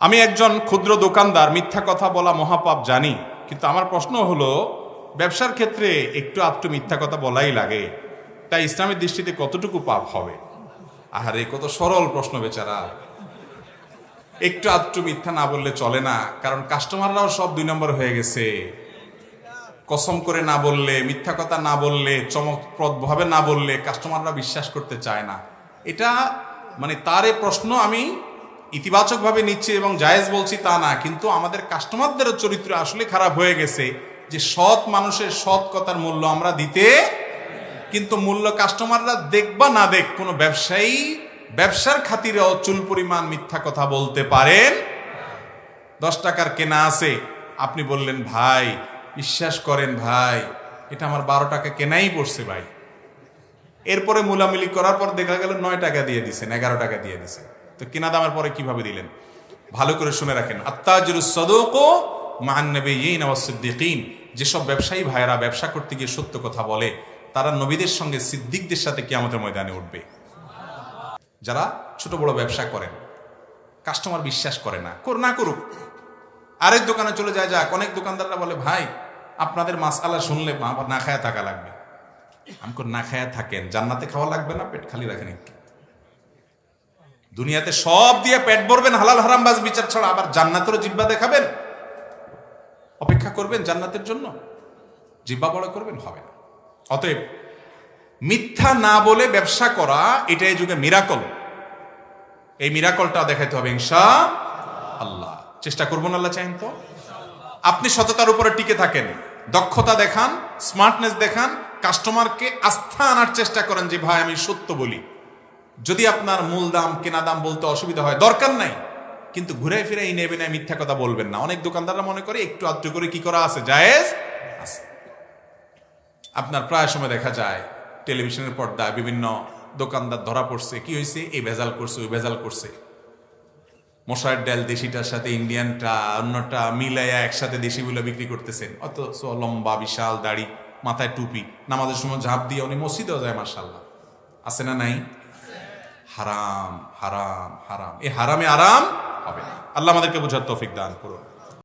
আমি একজন ক্ষুদ্র দোকানদার, মিথ্যা কথা বলা মহাপাপ জানি, কিন্তু আমার প্রশ্ন হলো, ব্যবসার ক্ষেত্রে একটু আধটু মিথ্যা কথা বলাই লাগে, তাই ইসলামের দৃষ্টিতে কতটুকু পাপ হবে? আর আহারে, কত সরল প্রশ্ন বেচারা। একটু আধটু মিথ্যা না বললে চলে না, কারণ কাস্টমাররাও সব দুই নম্বর হয়ে গেছে। কসম করে না বললে, মিথ্যা কথা না বললে চমকপ্রদ ভাবে না বললে কাস্টমাররা বিশ্বাস করতে চায় না। এটা মানে তার এ প্রশ্ন আমি ইতিবাচকভাবে নিচ্ছি এবং জায়েজ বলছি তা না, কিন্তু আমাদের কাস্টমারদেরও চরিত্র আসলে খারাপ হয়ে গেছে যে সৎ মানুষের সৎ কথার মূল্য আমরা দিতে কিন্তু মূল্য কাস্টমাররা দেখ বা না দেখ, কোনো ব্যবসায়ী ব্যবসার খাতিরেও চুল পরিমাণ মিথ্যা কথা বলতে পারেন। দশ টাকার কেনা আছে, আপনি বললেন, ভাই, বিশ্বাস করেন ভাই, এটা আমার বারো টাকা কেনাই পড়ছে ভাই। এরপরে মুলামুলি করার পর দেখা গেল নয় টাকা দিয়ে দিছেন, এগারো টাকা দিয়ে দিছেন। তো কেনা দামের পরে কীভাবে দিলেন? ভালো করে শুনে রাখেন। আত্মাজুরুস সদক মাহান্নবে ইন সিদ্দিকিন। যেসব ব্যবসায়ী ভাইয়েরা ব্যবসা করতে গিয়ে সত্য কথা বলে, তারা নবীদের সঙ্গে সিদ্দিকদের সাথে কিয়ামতের ময়দানে উঠবে। যারা ছোট বড় ব্যবসা করেন, কাস্টমার বিশ্বাস করে না কর না করুক, আরেক দোকানে চলে যায়, যাক, অনেক দোকানদাররা বলে, ভাই, আপনাদের মাছ আলা শুনলে না খায়া থাকা লাগবে। আমি না খায়া থাকেন, জান্নাতে খাওয়া লাগবে না, পেট খালি রাখেন একটু। দুনিয়াতে সব দিয়ে পেট ভরবেন, হালাল হারাম বাজ বিচার ছাড়া আবার জান্নাতেরও জিব্বা দেখাবেন? অপেক্ষা করবেন জান্নাতের জন্য? জিব্বা বড় করবেন? হবে না। অতএব মিথ্যা না বলে ব্যবসা করা, এটা এই যুগে মিরাকল এই মিরাকলটা দেখাইতে হবে, ইনশা আল্লাহ। চেষ্টা করব না আল্লাহ চাইন তো। আপনি সততার উপরে টিকে থাকেন, দক্ষতা দেখান স্মার্টনেস দেখান কাস্টমারকে আস্থা আনার চেষ্টা করেন যে, ভাই, আমি সত্য বলি। যদি আপনার মূল দাম, কেনা দাম বলতে অসুবিধা হয়, দরকার নাই। কিন্তু ঘুরে ফিরে এই নেবে না মিথ্যা কথা বলবেন না। অনেক দোকানদাররা মনে করে একটু আধটু করে কি করা আছে? জায়েজ? আছে। আপনার প্রায় সময় দেখা যায়, টেলিভিশনের পর্দায় বিভিন্ন দোকানদার ধরা পড়ছে। কি হয়েছে এই ভেজাল করছে, ওই ভেজাল করছে। মশার ডাল দেশিটার সাথে ইন্ডিয়ানটা, অন্যটা মিলাইয়া একসাথে দেশিগুলো বিক্রি করতেছেন। অত লম্বা, বিশাল দাড়ি, মাথায় টুপি। নামাজের সময় ঝাঁপ দিয়ে উনি মসজিদেও যায় মার্শাল্লাহ আছে না নাই? হারাম হারাম হারাম। এই হারামে আরাম হবে না। আল্লাহ আমাদেরকে বোঝার তৌফিক দান করুন।